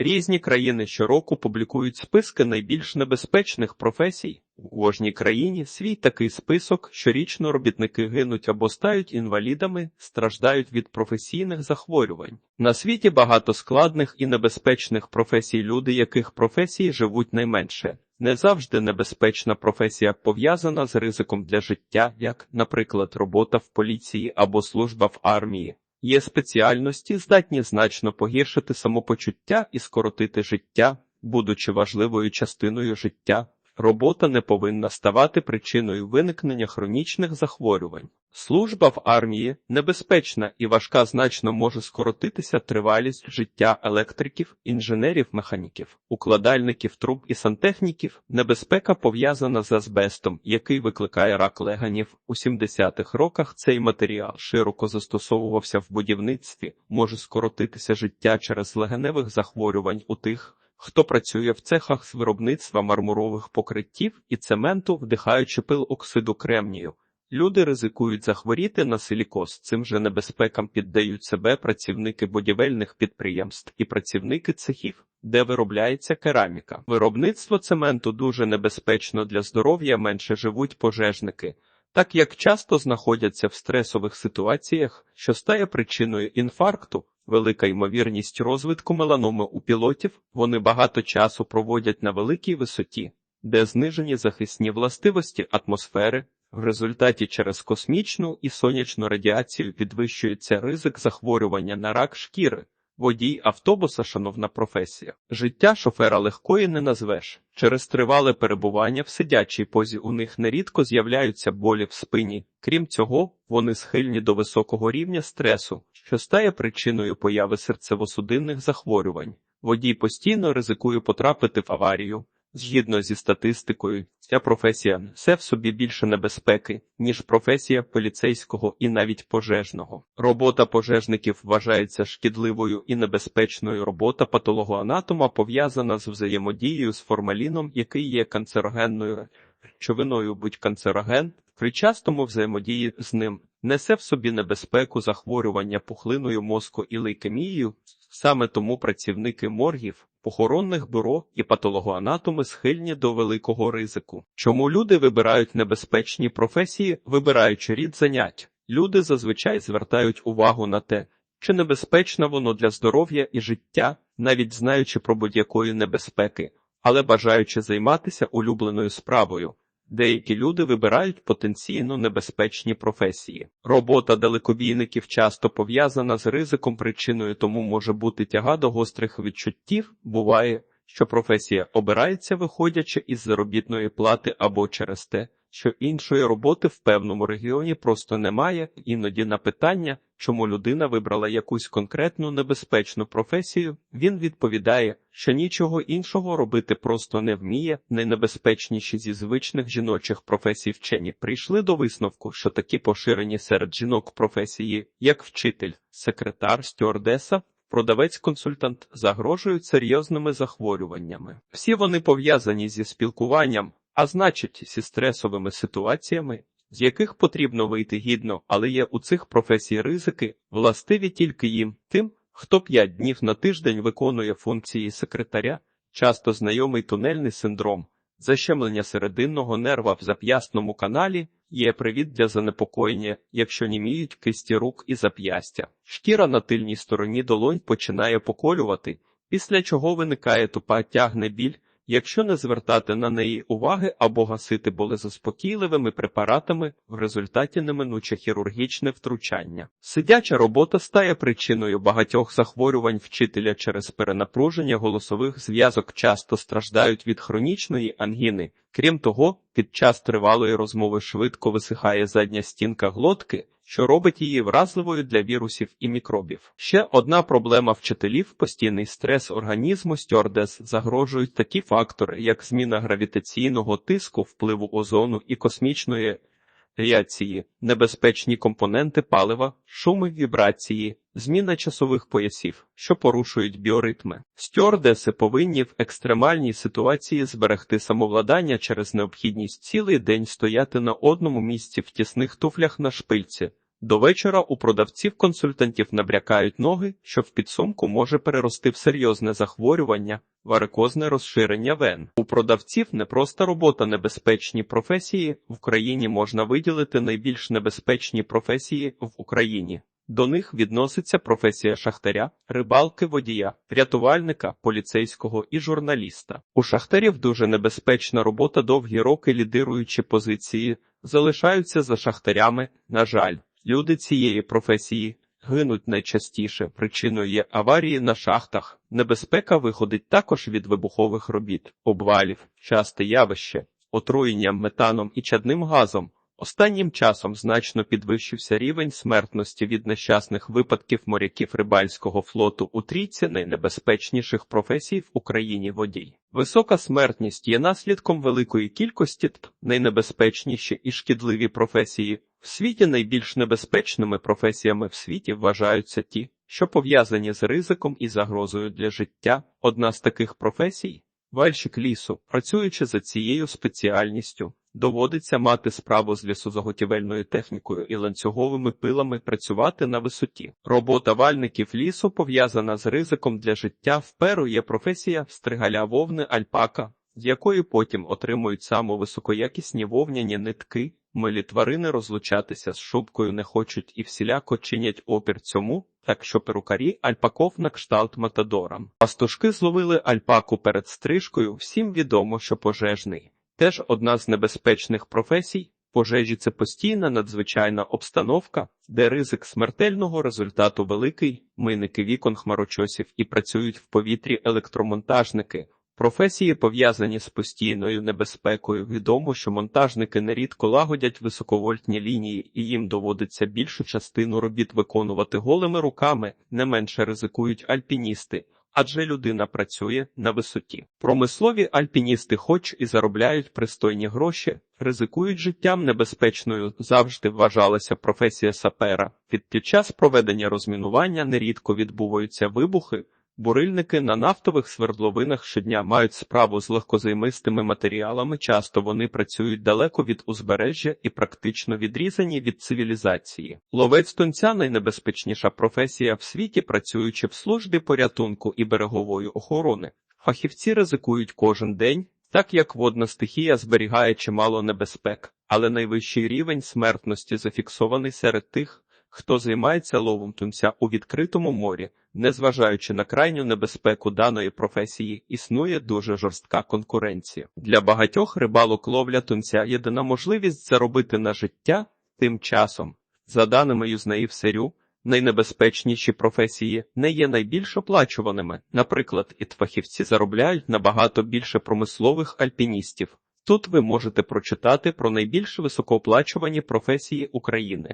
Різні країни щороку публікують списки найбільш небезпечних професій. У кожній країні свій такий список. Щорічно робітники гинуть або стають інвалідами, страждають від професійних захворювань. На світі багато складних і небезпечних професій, люди яких професій живуть найменше. Не завжди небезпечна професія пов'язана з ризиком для життя, як, наприклад, робота в поліції або служба в армії. Є спеціальності, здатні значно погіршити самопочуття і скоротити життя, будучи важливою частиною життя. Робота не повинна ставати причиною виникнення хронічних захворювань. Служба в армії небезпечна і важка значно може скоротитися тривалість життя електриків, інженерів, механіків, укладальників труб і сантехніків. Небезпека пов'язана з азбестом, який викликає рак леганів. У 70-х роках цей матеріал широко застосовувався в будівництві, може скоротитися життя через легеневих захворювань у тих. Хто працює в цехах з виробництва мармурових покриттів і цементу, вдихаючи пил оксиду кремнію, люди ризикують захворіти на силікоз. Цим же небезпекам піддають себе працівники будівельних підприємств і працівники цехів, де виробляється кераміка. Виробництво цементу дуже небезпечно для здоров'я, менше живуть пожежники. Так як часто знаходяться в стресових ситуаціях, що стає причиною інфаркту, велика ймовірність розвитку меланоми у пілотів, вони багато часу проводять на великій висоті, де знижені захисні властивості атмосфери. В результаті через космічну і сонячну радіацію підвищується ризик захворювання на рак шкіри. Водій автобуса, шановна професія. Життя шофера легкої не назвеш. Через тривале перебування в сидячій позі у них нерідко з'являються болі в спині. Крім цього, вони схильні до високого рівня стресу, що стає причиною появи серцево-судинних захворювань. Водій постійно ризикує потрапити в аварію. Згідно зі статистикою, ця професія несе в собі більше небезпеки, ніж професія поліцейського і навіть пожежного. Робота пожежників вважається шкідливою і небезпечною. Робота патологоанатома пов'язана з взаємодією з формаліном, який є канцерогенною речовиною, будь канцероген, при частому взаємодії з ним несе в собі небезпеку захворювання пухлиною мозку і лейкемією. Саме тому працівники моргів похоронних бюро і патологоанатоми схильні до великого ризику. Чому люди вибирають небезпечні професії, вибираючи рід занять? Люди зазвичай звертають увагу на те, чи небезпечно воно для здоров'я і життя, навіть знаючи про будь-якої небезпеки, але бажаючи займатися улюбленою справою. Деякі люди вибирають потенційно небезпечні професії. Робота далекобійників часто пов'язана з ризиком, причиною тому може бути тяга до гострих відчуттів. Буває, що професія обирається, виходячи із заробітної плати або через те, що іншої роботи в певному регіоні просто немає, іноді на питання, чому людина вибрала якусь конкретну небезпечну професію, він відповідає, що нічого іншого робити просто не вміє. Найнебезпечніші зі звичних жіночих професій вчені прийшли до висновку, що такі поширені серед жінок професії, як вчитель, секретар, стюардеса, Продавець-консультант загрожують серйозними захворюваннями. Всі вони пов'язані зі спілкуванням, а значить, зі стресовими ситуаціями, з яких потрібно вийти гідно, але є у цих професій ризики, властиві тільки їм, тим, хто п'ять днів на тиждень виконує функції секретаря, часто знайомий тунельний синдром, защемлення серединного нерва в зап'ясному каналі. Є привід для занепокоєння, якщо німіють кисті рук і зап'ястя. Шкіра на тильній стороні долонь починає поколювати, після чого виникає тупа тягне біль, якщо не звертати на неї уваги або гасити болезаспокійливими препаратами, в результаті неминуче хірургічне втручання. Сидяча робота стає причиною багатьох захворювань вчителя через перенапруження голосових зв'язок часто страждають від хронічної ангіни. Крім того, під час тривалої розмови швидко висихає задня стінка глотки, що робить її вразливою для вірусів і мікробів. Ще одна проблема вчителів постійний стрес організму стюардес загрожують такі фактори, як зміна гравітаційного тиску, впливу озону і космічної радіації, небезпечні компоненти палива, шуми вібрації, зміна часових поясів, що порушують біоритми. Стюардеси повинні в екстремальній ситуації зберегти самовладання через необхідність цілий день стояти на одному місці в тісних туфлях на шпильці. До вечора у продавців-консультантів набрякають ноги, що в підсумку може перерости в серйозне захворювання, варикозне розширення вен. У продавців не просто робота небезпечні професії, в Україні можна виділити найбільш небезпечні професії в Україні. До них відноситься професія шахтаря, рибалки, водія, рятувальника, поліцейського і журналіста. У шахтарів дуже небезпечна робота довгі роки лідируючі позиції залишаються за шахтарями. На жаль, люди цієї професії гинуть найчастіше. Причиною є аварії на шахтах. Небезпека виходить також від вибухових робіт, обвалів, часте явище, отруєння метаном і чадним газом. Останнім часом значно підвищився рівень смертності від нещасних випадків моряків рибальського флоту у трійці найнебезпечніших професій в Україні водій. Висока смертність є наслідком великої кількості т- найнебезпечніші і шкідливі професії. В світі найбільш небезпечними професіями в світі вважаються ті, що пов'язані з ризиком і загрозою для життя. Одна з таких професій вальщик лісу, працюючи за цією спеціальністю. Доводиться мати справу з лісозаготівельною технікою і ланцюговими пилами працювати на висоті. Робота вальників лісу пов'язана з ризиком для життя. Вперу є професія стригаля вовни альпака, з якої потім отримують самовисокоякісні вовняні нитки. Милі тварини розлучатися з шубкою не хочуть і всіляко чинять опір цьому, так що перукарі альпаков на кшталт матадорам. Пастушки зловили альпаку перед стрижкою. Всім відомо, що пожежний. Теж одна з небезпечних професій. Пожежі це постійна надзвичайна обстановка, де ризик смертельного результату великий, мийники вікон хмарочосів і працюють в повітрі електромонтажники. Професії пов'язані з постійною небезпекою. Відомо, що монтажники нерідко лагодять високовольтні лінії, і їм доводиться більшу частину робіт виконувати голими руками, не менше ризикують альпіністи. Адже людина працює на висоті. Промислові альпіністи, хоч і заробляють пристойні гроші, ризикують життям небезпечною. Завжди вважалася професія сапера. Під час проведення розмінування нерідко відбуваються вибухи. Бурильники на нафтових свердловинах щодня мають справу з легкозаймистими матеріалами. Часто вони працюють далеко від узбережжя і практично відрізані від цивілізації. Ловець тунця найнебезпечніша професія в світі, працюючи в службі порятунку і берегової охорони. Фахівці ризикують кожен день, так як водна стихія зберігає чимало небезпек, але найвищий рівень смертності зафіксований серед тих, хто займається ловом тунця у відкритому морі. Незважаючи на крайню небезпеку даної професії, існує дуже жорстка конкуренція. Для багатьох рибалок ловля тунця єдина можливість заробити на життя тим часом. За даними юзнаїв Серю, найнебезпечніші професії не є найбільш оплачуваними. Наприклад, і фахівці заробляють набагато більше промислових альпіністів. Тут ви можете прочитати про найбільш високооплачувані професії України.